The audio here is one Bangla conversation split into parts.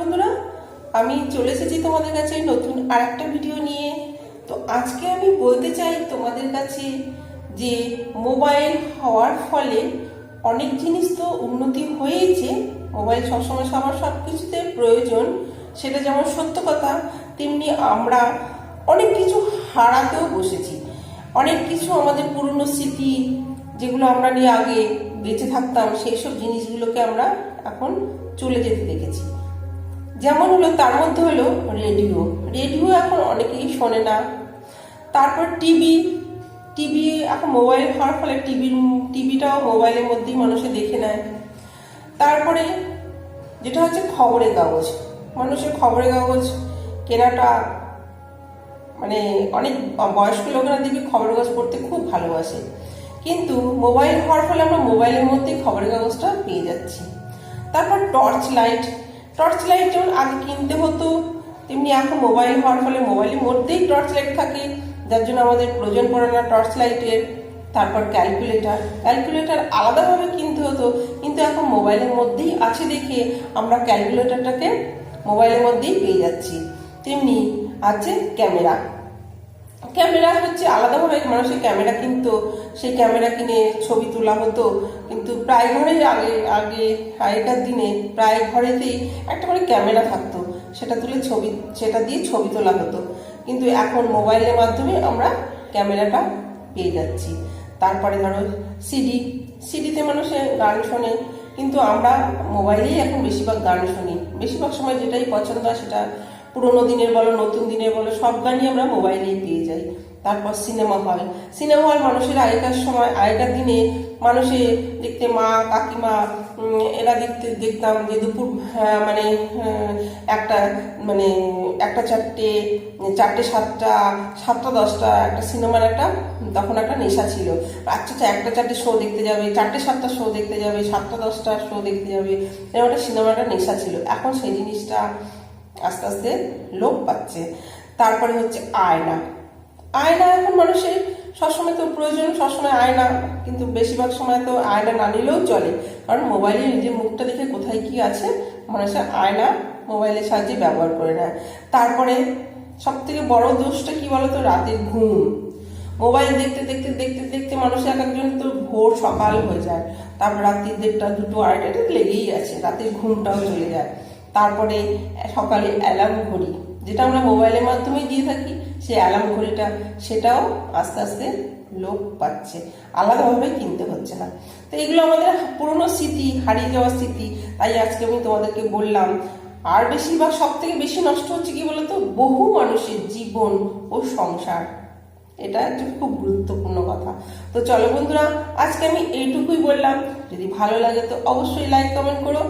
বন্ধুরা, আমি চলে এসেছি তোমাদের কাছে নতুন আর একটা ভিডিও নিয়ে। তো আজকে আমি বলতে চাই তোমাদের কাছে যে মোবাইল হওয়ার ফলে অনেক জিনিস তো উন্নতি হয়েছে মোবাইল সবসময় সবার সব কিছুতে প্রয়োজন, সেটা যেমন সত্য কথা, তেমনি আমরা অনেক কিছু হারাতেও বসেছি। অনেক কিছু আমাদের পুরনো স্মৃতি, যেগুলো আমরা নিয়ে আগে বেঁচে থাকতাম, সেই সব জিনিসগুলোকে আমরা এখন চলে যেতে দেখেছি। যেমন হলো, তার মধ্যে হলো রেডিও। রেডিও এখন অনেকেই শোনে না। তারপর টিভি। টিভি এখন মোবাইল হওয়ার ফলে টিভির টিভিটাও মোবাইলের মধ্যেই মানুষে দেখে নেয়। তারপরে যেটা হচ্ছে খবরের কাগজ। মানুষের খবরের কাগজ কেনাটা মানে অনেক বয়স্ক লোকেরা দেখবি খবরের কাগজ পড়তে খুব ভালোবাসে। কিন্তু মোবাইল হওয়ার ফলে আমরা মোবাইলের মধ্যেই খবরের কাগজটা পেয়ে যাচ্ছি। তারপর টর্চ লাইট। টর্চ লাইট যেমন আগে কিনতে হতো। তেমনি এখন মোবাইল হওয়ার ফলে মোবাইলের মধ্যেই টর্চ লাইট থাকে। যার জন্য আমাদের প্রয়োজন পড়ে না টর্চ লাইটের তারপর ক্যালকুলেটার ক্যালকুলেটার আলাদাভাবে কিনতে হতো, কিন্তু এখন মোবাইলের মধ্যেই আছে দেখে আমরা ক্যালকুলেটারটাকে মোবাইলের মধ্যেই পেয়ে যাচ্ছি। তেমনি আছে ক্যামেরা। ক্যামেরা হচ্ছে আলাদাভাবে মানুষের ক্যামেরা, কিনতো সেই ক্যামেরা কিনে ছবি তোলা হতো। কিন্তু প্রায় ঘরে আগে আগে আগেকার দিনে প্রায় ঘরেতেই একটা করে ক্যামেরা থাকতো। সেটা তুলে ছবি, সেটা দিয়ে ছবি তোলা হতো। কিন্তু এখন মোবাইলের মাধ্যমে আমরা ক্যামেরাটা পেয়ে যাচ্ছি। তারপরে ধরো সিডি সিডিতে মানুষে গান শোনে। কিন্তু আমরা মোবাইলেই এখন বেশিরভাগ গান শুনি। বেশিরভাগ সময় যেটাই পছন্দ হয় সেটা পুরোনো দিনের বলো নতুন দিনের বলো সব গানই আমরা মোবাইলেই পেয়ে যাই। তারপর সিনেমা হল সিনেমা হল মানুষের আগেকার সময় আগেকার দিনে মানুষে দেখতে মা কাকিমা এরা দেখতে দেখতাম যে দুপুর হ্যাঁ, মানে হ্যাঁ, একটা মানে একটা চারটে চারটে সাতটা সাতটা দশটা একটা সিনেমার একটা তখন একটা নেশা ছিল। আচ্ছা একটা চারটে শো দেখতে যাবে চারটে সাতটা শো দেখতে যাবে সাতটা দশটা শো দেখতে যাবে এরকম একটা সিনেমাটা নেশা ছিল। এখন সেই জিনিসটা আস্তে আস্তে লোপ পাচ্ছে। তারপরে হচ্ছে আয়না। আয়না এখন মানুষের সবসময় তো প্রয়োজন, সবসময় আয়না, কিন্তু বেশিরভাগ সময় তো আয়না না নিলেও চলে। কারণ মোবাইলে নিজের মুখটা দেখে কোথায় কি আছে মানুষের আয়না মোবাইলের সাহায্যে ব্যবহার করে নেয় তারপরে সব থেকে বড় দোষটা কি বলতো? রাতের ঘুম। মোবাইল দেখতে দেখতে দেখতে দেখতে মানুষ এক একজন তো ভোর সকাল হয়ে যায়। তারপর রাত্রির দেড়টা, দুটো, আড়াইটা লেগেই আছে। রাতের ঘুমটাও চলে যায়। তারপরে সকালে অ্যালার্ম ঘড়ি, যেটা আমরা মোবাইলের মাধ্যমে দিয়ে থাকি, সেই অ্যালার্ম ঘড়িটা, সেটাও আস্তে আস্তে লোক পাচ্ছে। আলাদাভাবে কিনতে হচ্ছে না। তো এগুলো আমাদের পুরনো স্মৃতি, হারিয়ে যাওয়া স্মৃতি, তাই আজকে আমি তোমাদেরকে বললাম, আর বেশিরভাগ সব থেকে বেশি নষ্ট হচ্ছে কি বলতো? বহু মানুষের জীবন ও সংসার। এটা একটা খুব গুরুত্বপূর্ণ কথা। তো চলো বন্ধুরা, আজকে আমি এইটুকুই বললাম। যদি ভালো লাগে তো অবশ্যই লাইক কমেন্ট করো।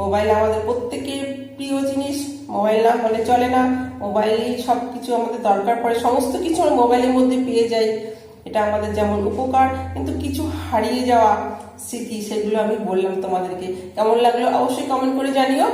মোবাইল আমাদের প্রত্যেকের প্রিয় জিনিস মোবাইল না হলে চলে না। মোবাইলেই সব কিছু আমাদের দরকার পড়ে। সমস্ত কিছু আমরা মোবাইলের মধ্যে পেয়ে যাই। এটা আমাদের যেমন উপকার, কিন্তু কিছু হারিয়ে যাওয়া স্মৃতি, সেগুলো আমি বললাম তোমাদেরকে। কেমন লাগল অবশ্যই কমেন্ট করে জানিও।